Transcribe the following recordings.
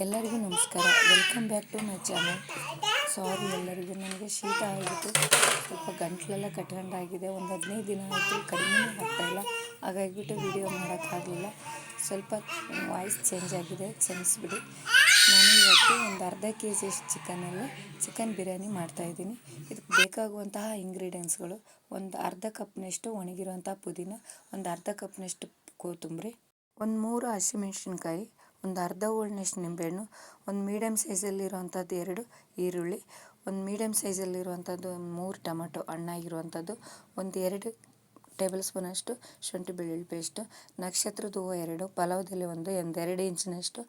ಎಲ್ಲರಿಗೂ ನಮಸ್ಕಾರ. Welcome back to my channel sorry ಎಲ್ಲರಿಗೂ, ನನಗೆ ಶೀತ ಆಗಿತ್ತು. ಸ್ವಲ್ಪ ಗಂಟ್ಲೆಲ್ಲ ಕಟ್ಕೊಂಡಾಗಿದೆ. ಒಂದು ಹದಿನೈದು ದಿನ ಆಯಿತು ಕಡಿಮೆನೇ ಆಗ್ತಾಯಿಲ್ಲ ಹಾಗಾಗಿಬಿಟ್ಟು ವಿಡಿಯೋ ಮಾಡೋಕ್ಕಾಗಲಿಲ್ಲ. ಸ್ವಲ್ಪ ವಾಯ್ಸ್ ಚೇಂಜ್ ಆಗಿದೆ, ಕ್ಷಮಿಸ್ಬಿಡಿ. ನಾನು ಇವತ್ತು ಒಂದು ಅರ್ಧ ಕೆ ಜಿ ಚಿಕನಲ್ಲಿ ಚಿಕನ್ ಬಿರಿಯಾನಿ ಮಾಡ್ತಾಯಿದ್ದೀನಿ ಇದಕ್ಕೆ ಬೇಕಾಗುವಂತಹ ಇಂಗ್ರೀಡಿಯೆಂಟ್ಸ್ಗಳು ಒಂದು ಅರ್ಧ ಕಪ್ನಷ್ಟು ಒಣಗಿರುವಂಥ ಪುದೀನ, ಒಂದು ಅರ್ಧ ಕಪ್ನಷ್ಟು ಕೊತ್ತಂಬರಿ ಒಂದು ಮೂರು ಹಸಿಮೆಣ್ಸಿನ್ಕಾಯಿ ಒಂದು ಅರ್ಧ ಹೋಳ್ನಷ್ಟು ನಿಂಬೆಹಣ್ಣು, ಒಂದು ಮೀಡಿಯಮ್ ಸೈಜಲ್ಲಿರುವಂಥದ್ದು ಎರಡು ಈರುಳ್ಳಿ, ಒಂದು ಮೀಡಿಯಮ್ ಸೈಜಲ್ಲಿರುವಂಥದ್ದು ಒಂದು ಮೂರು ಟೊಮಟೊ ಹಣ್ಣಾಗಿರುವಂಥದ್ದು ಒಂದು ಎರಡು ಟೇಬಲ್ ಸ್ಪೂನಷ್ಟು ಶುಂಠಿ ಬೆಳ್ಳುಳ್ಳಿ ಪೇಸ್ಟು ನಕ್ಷತ್ರದ ಹೂವು ಎರಡು, ಪಲಾವ್ದಲ್ಲಿ ಒಂದು ಒಂದೆರಡು ಇಂಚಿನಷ್ಟು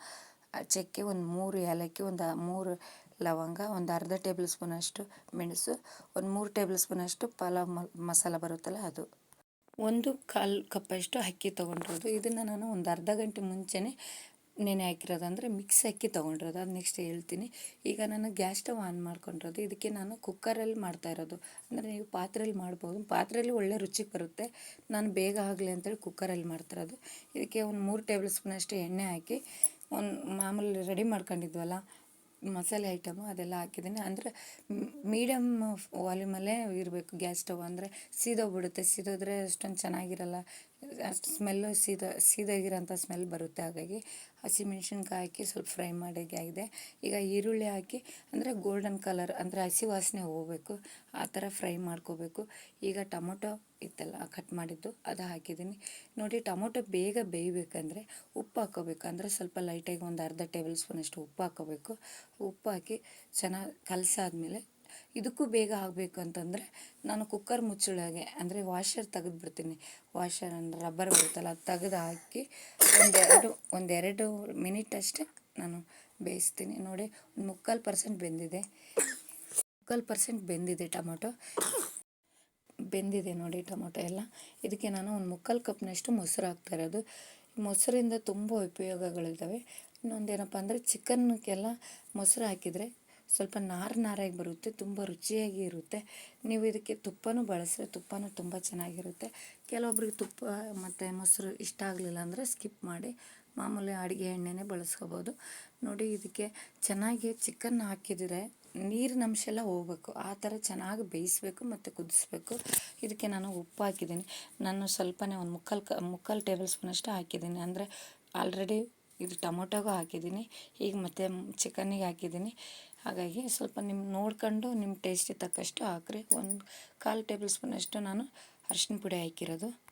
ಚಕ್ಕೆ, ಒಂದು ಮೂರು ಏಲಕ್ಕಿ, ಒಂದು ಮೂರು ಲವಂಗ, ಒಂದು ಅರ್ಧ ಟೇಬಲ್ ಸ್ಪೂನಷ್ಟು ಮೆಣಸು, ಒಂದು ಮೂರು ಟೇಬಲ್ ಸ್ಪೂನಷ್ಟು ಪಲಾವ್ ಮಸಾಲ ಬರುತ್ತಲ್ಲ ಅದು. ಒಂದು ಕಾಲು ಕಪ್ಪಷ್ಟು ಅಕ್ಕಿ ತೊಗೊಂಡಿರೋದು. ಇದನ್ನು ನಾನು ಒಂದು ಅರ್ಧ ಗಂಟೆ ಮುಂಚೆನೇ ನೆನೆ ಹಾಕಿರೋದು ಅಂದರೆ ಮಿಕ್ಸ್ ಅಕ್ಕಿ ತೊಗೊಂಡಿರೋದು. ಅದು ನೆಕ್ಸ್ಟ್ ಹೇಳ್ತೀನಿ. ಈಗ ನಾನು ಗ್ಯಾಸ್ ಸ್ಟವ್ ಆನ್ ಮಾಡ್ಕೊಂಡಿರೋದು. ಇದಕ್ಕೆ ನಾನು ಕುಕ್ಕರಲ್ಲಿ ಮಾಡ್ತಾ ಇರೋದು. ಅಂದರೆ ನೀವು ಪಾತ್ರೆಯಲ್ಲಿ ಮಾಡ್ಬೋದು. ಪಾತ್ರೆಯಲ್ಲಿ ಒಳ್ಳೆ ರುಚಿ ಬರುತ್ತೆ. ನಾನು ಬೇಗ ಆಗಲಿ ಅಂತೇಳಿ ಕುಕ್ಕರಲ್ಲಿ ಮಾಡ್ತಿರೋದು ಇದಕ್ಕೆ ಒಂದು ಮೂರು ಟೇಬಲ್ ಸ್ಪೂನಷ್ಟು ಎಣ್ಣೆ ಹಾಕಿ, ಒಂದು ಮಾಮೂಲಿ ರೆಡಿ ಮಾಡ್ಕೊಂಡಿದ್ವಲ್ಲ, ಮಸಾಲೆ ಐಟಮು ಅದೆಲ್ಲ ಹಾಕಿದ್ದೀನಿ. ಅಂದರೆ ಮೀಡಿಯಮ್ ವಾಲ್ಯೂಮಲ್ಲೇ ಇರಬೇಕು ಗ್ಯಾಸ್ ಸ್ಟವ್ ಅಂದರೆ ಸೀದೋಗ್ಬಿಡುತ್ತೆ. ಸೀದೋದ್ರೆ ಅಷ್ಟೊಂದು ಚೆನ್ನಾಗಿರಲ್ಲ. ಅಷ್ಟು ಸ್ಮೆಲ್ಲು ಸೀದ, ಸೀದಾಗಿರೋಂಥ ಸ್ಮೆಲ್ ಬರುತ್ತೆ, ಹಾಗಾಗಿ ಹಸಿಮೆಣ್ಸಿನ್ಕಾಯಿ ಹಾಕಿ ಸ್ವಲ್ಪ ಫ್ರೈ ಆಗಿದೆ. ಈಗ ಈರುಳ್ಳಿ ಹಾಕಿ, ಅಂದರೆ ಗೋಲ್ಡನ್ ಕಲರ್, ಅಂದರೆ ಹಸಿ ವಾಸನೆ ಹೋಗಬೇಕು, ಆ ಥರ ಫ್ರೈ ಮಾಡ್ಕೋಬೇಕು. ಈಗ ಟೊಮೊಟೊ ಇತ್ತಲ್ಲ, ಕಟ್ ಮಾಡಿದ್ದು, ಅದು ಹಾಕಿದ್ದೀನಿ. ನೋಡಿ, ಟೊಮೊಟೊ ಬೇಗ ಬೇಯಬೇಕಂದ್ರೆ ಉಪ್ಪು ಹಾಕೋಬೇಕು. ಅಂದರೆ ಸ್ವಲ್ಪ ಲೈಟಾಗಿ ಒಂದು ಅರ್ಧ ಟೇಬಲ್ ಸ್ಪೂನಷ್ಟು ಉಪ್ಪು ಹಾಕೋಬೇಕು. ಉಪ್ಪು ಹಾಕಿ ಚೆನ್ನಾಗಿ ಕಲಸಾದ್ಮೇಲೆ ಇದಕ್ಕೂ ಬೇಗ ಆಗಬೇಕು ಅಂತಂದರೆ ನಾನು ಕುಕ್ಕರ್ ಮುಚ್ಚಳಗೆ ಅಂದರೆ ವಾಷರ್ ತೆಗೆದು ಬಿಡ್ತೀನಿ. ವಾಷರ್ ಅಂದರೆ ರಬ್ಬರ್ ಬರುತ್ತಲ್ಲ, ಅದು ತೆಗೆದು ಹಾಕಿ ಒಂದೆರಡು ಒಂದೆರಡು ಮಿನಿಟ್ ಅಷ್ಟೇ ನಾನು ಬೇಯಿಸ್ತೀನಿ. ನೋಡಿ, ಒಂದು ಮುಕ್ಕಾಲು ಪರ್ಸೆಂಟ್ ಬೆಂದಿದೆ. ಮುಕ್ಕಾಲು ಪರ್ಸೆಂಟ್ ಬೆಂದಿದೆ ಟೊಮೊಟೊ. ಬೆಂದಿದೆ ನೋಡಿ ಟೊಮೊಟೊ ಎಲ್ಲ. ಇದಕ್ಕೆ ನಾನು ಒಂದು ಮುಕ್ಕಾಲು ಕಪ್ನಷ್ಟು ಮೊಸರು ಹಾಕ್ತಾ ಇರೋದು. ಮೊಸರಿಂದ ತುಂಬ ಉಪಯೋಗಗಳಿದ್ದಾವೆ. ಇನ್ನೊಂದೇನಪ್ಪ ಅಂದರೆ ಚಿಕನ್ಗೆಲ್ಲ ಮೊಸರು ಹಾಕಿದರೆ ಸ್ವಲ್ಪ ನಾರು ನಾರಾಗಿ ಬರುತ್ತೆ, ತುಂಬ ರುಚಿಯಾಗಿ ಇರುತ್ತೆ. ನೀವು ಇದಕ್ಕೆ ತುಪ್ಪನೂ ಬಳಸಿದ್ರೆ ತುಪ್ಪನೂ ತುಂಬ ಚೆನ್ನಾಗಿರುತ್ತೆ. ಕೆಲವೊಬ್ರಿಗೆ ತುಪ್ಪ, ಮತ್ತು ಮೊಸರು ಇಷ್ಟ ಆಗಲಿಲ್ಲ ಅಂದರೆ ಸ್ಕಿಪ್ ಮಾಡಿ, ಮಾಮೂಲಿ ಅಡುಗೆ ಎಣ್ಣೆನೇ ಬಳಸ್ಕೋಬೋದು. ನೋಡಿ ಇದಕ್ಕೆ ಚೆನ್ನಾಗಿ ಚಿಕನ್ ಹಾಕಿದರೆ ನೀರಿನ ಅಂಶ ಎಲ್ಲ ಹೋಗ್ಬೇಕು. ಆ ಥರ ಚೆನ್ನಾಗಿ ಬೇಯಿಸಬೇಕು ಮತ್ತು ಕುದಿಸ್ಬೇಕು. ಇದಕ್ಕೆ ನಾನು ಉಪ್ಪು ಹಾಕಿದ್ದೀನಿ. ನಾನು ಸ್ವಲ್ಪನೇ ಒಂದು ಮುಕ್ಕಾಲು ಕ, ಮುಕ್ಕಾಲು ಟೇಬಲ್ ಸ್ಪೂನಷ್ಟು ಹಾಕಿದ್ದೀನಿ. ಅಂದರೆ ಆಲ್ರೆಡಿ ಇದು ಟೊಮೊಟೊಗೂ ಹಾಕಿದ್ದೀನಿ. ಈಗ ಮತ್ತು ಚಿಕನ್ನಿಗೆ ಹಾಕಿದ್ದೀನಿ. ಹಾಗಾಗಿ ಸ್ವಲ್ಪ ನಿಮ್ಮ ನೋಡ್ಕೊಂಡು ನಿಮ್ಮ ಟೇಸ್ಟಿಗೆ ತಕ್ಕಷ್ಟು ಹಾಕ್ರಿ. ಒಂದು ಕಾಲು ಟೇಬಲ್ ಸ್ಪೂನಷ್ಟು ನಾನು ಅರ್ಶಿನ ಪುಡಿ ಹಾಕಿರೋದು.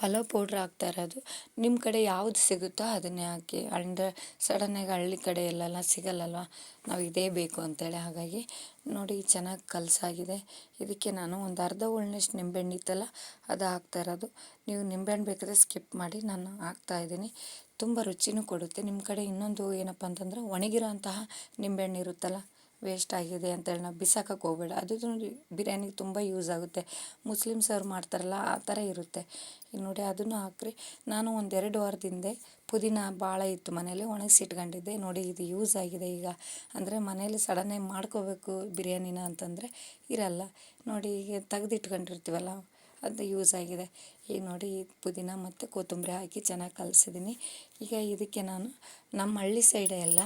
ಪಲಾವ್ ಪೌಡ್ರ್ ಹಾಕ್ತಾ ಇರೋದು. ನಿಮ್ಮ ಕಡೆ ಯಾವುದು ಸಿಗುತ್ತೋ ಅದನ್ನೇ ಹಾಕಿ. ಅಂದರೆ ಸಡನ್ನಾಗಿ ಹಳ್ಳಿ ಕಡೆ ಎಲ್ಲೆಲ್ಲ ಸಿಗಲ್ಲಲ್ವ? ನಾವು ಇದೇ ಬೇಕು ಅಂತೇಳಿ. ಹಾಗಾಗಿ ನೋಡಿ ಚೆನ್ನಾಗಿ ಕಲಸಾಗಿದೆ. ಇದಕ್ಕೆ ನಾನು ಒಂದು ಅರ್ಧ ಉಳ್ನಷ್ಟು ನಿಂಬೆಹಣ್ಣು ಇತ್ತಲ್ಲ, ಅದು ಹಾಕ್ತಾ ಇರೋದು. ನೀವು ನಿಂಬೆಹಣ್ಣು ಬೇಕಾದರೆ ಸ್ಕಿಪ್ ಮಾಡಿ, ನಾನು ಹಾಕ್ತಾ ಇದ್ದೀನಿ. ತುಂಬ ರುಚಿನೂ ಕೊಡುತ್ತೆ. ನಿಮ್ಮ ಕಡೆ ಇನ್ನೊಂದು ಏನಪ್ಪ ಅಂತಂದರೆ ಒಣಗಿರೋ ಅಂತಹ ನಿಂಬೆಹಣ್ಣು ಇರುತ್ತಲ್ಲ ವೇಸ್ಟ್ ಆಗಿದೆ ಅಂತೇಳಿ ನಾವು ಬಿಸಾಕಕ್ಕೆ ಹೋಗ್ಬೇಡ. ಅದು ಬಿರಿಯಾನಿಗೆ ತುಂಬ ಯೂಸ್ ಆಗುತ್ತೆ. ಮುಸ್ಲಿಮ್ಸ್ ಅವ್ರು ಮಾಡ್ತಾರಲ್ಲ, ಆ ಥರ ಇರುತ್ತೆ. ಈಗ ನೋಡಿ ಅದನ್ನು ಹಾಕ್ರಿ. ನಾನು ಒಂದೆರಡು ಹಿಂದೆ ಪುದೀನ ಭಾಳ ಇತ್ತು ಮನೇಲಿ ಒಣಗಿಸಿಟ್ಕೊಂಡಿದ್ದೆ. ನೋಡಿ ಇದು ಯೂಸ್ ಆಗಿದೆ ಈಗ. ಅಂದರೆ ಮನೇಲಿ ಸಡನ್ನಾಗಿ ಮಾಡ್ಕೋಬೇಕು ಬಿರಿಯಾನಿನ ಅಂತಂದರೆ ಇರಲ್ಲ. ನೋಡಿ ಈಗ ತೆಗೆದಿಟ್ಕೊಂಡಿರ್ತೀವಲ್ಲ, ಅದು ಯೂಸ್ ಆಗಿದೆ. ಈಗ ನೋಡಿ ಪುದೀನ ಮತ್ತು ಕೊತ್ತಂಬರಿ ಹಾಕಿ ಚೆನ್ನಾಗಿ ಕಲಸಿದ್ದೀನಿ. ಈಗ ಇದಕ್ಕೆ ನಾನು ನಮ್ಮ ಹಳ್ಳಿ ಸೈಡೆ ಎಲ್ಲ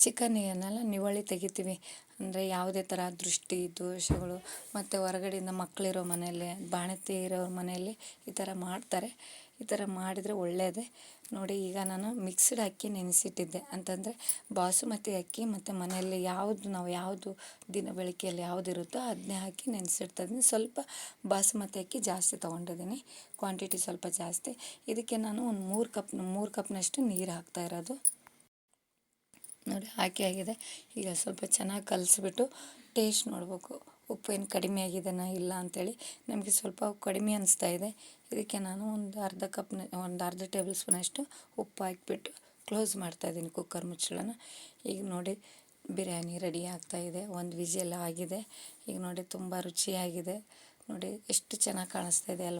ಚಿಕನ್ನೆಲ್ಲ ನಿವಳಿ ತೆಗಿತೀವಿ. ಅಂದರೆ ಯಾವುದೇ ಥರ ದೃಷ್ಟಿ, ದೋಷಗಳು, ಮತ್ತು ಹೊರಗಡೆಯಿಂದ ಮಕ್ಕಳಿರೋ ಮನೆಯಲ್ಲಿ, ಬಾಣತಿ ಇರೋ ಮನೆಯಲ್ಲಿ ಈ ಥರ ಮಾಡ್ತಾರೆ. ಈ ಥರ ಮಾಡಿದರೆ ಒಳ್ಳೆಯದೇ ನೋಡಿ, ಈಗ ನಾನು ಮಿಕ್ಸ್ಡ್ ಅಕ್ಕಿ ನೆನೆಸಿಟ್ಟಿದ್ದೆ. ಅಂತಂದರೆ ಬಾಸುಮತಿ ಅಕ್ಕಿ ಮತ್ತು ಮನೆಯಲ್ಲಿ ಯಾವುದು ನಾವು ಯಾವುದು ದಿನ ಬೆಳಕೆಯಲ್ಲಿ ಯಾವುದು ಇರುತ್ತೋ ಅದನ್ನೇ ಹಾಕಿ ನೆನೆಸಿಡ್ತಾಯಿದ್ದೀನಿ ಸ್ವಲ್ಪ ಬಾಸುಮತಿ ಅಕ್ಕಿ ಜಾಸ್ತಿ ತೊಗೊಂಡಿದ್ದೀನಿ. ಕ್ವಾಂಟಿಟಿ ಸ್ವಲ್ಪ ಜಾಸ್ತಿ. ಇದಕ್ಕೆ ನಾನು ಒಂದು ಮೂರು ಕಪ್, ಮೂರು ಕಪ್ನಷ್ಟು ನೀರು ಹಾಕ್ತಾ ಇರೋದು. ನೋಡಿ, ಹಾಕಿ ಆಗಿದೆ. ಈಗ ಸ್ವಲ್ಪ ಚೆನ್ನಾಗಿ ಕಲಿಸ್ಬಿಟ್ಟು ಟೇಸ್ಟ್ ನೋಡಬೇಕು. ಉಪ್ಪು ಏನು ಕಡಿಮೆ ಆಗಿದೆನಾ ಇಲ್ಲ ಅಂಥೇಳಿ ನಮಗೆ ಸ್ವಲ್ಪ ಕಡಿಮೆ ಅನಿಸ್ತಾ ಇದೆ. ಇದಕ್ಕೆ ನಾನು ಒಂದು ಅರ್ಧ ಕಪ್ನ ಒಂದು ಅರ್ಧ ಟೇಬಲ್ ಸ್ಪೂನಷ್ಟು ಉಪ್ಪು ಹಾಕಿಬಿಟ್ಟು ಕ್ಲೋಸ್ ಮಾಡ್ತಾಯಿದ್ದೀನಿ ಕುಕ್ಕರ್ ಮುಚ್ಚಳನ. ಈಗ ನೋಡಿ, ಬಿರಿಯಾನಿ ರೆಡಿ ಆಗ್ತಾಯಿದೆ ಒಂದು ವಿಜೆಲ್ಲ ಆಗಿದೆ. ಈಗ ನೋಡಿ, ತುಂಬ ರುಚಿಯಾಗಿದೆ. ನೋಡಿ, ಎಷ್ಟು ಚೆನ್ನಾಗಿ ಕಾಣಿಸ್ತಾ ಇದೆ ಅಲ್ವ.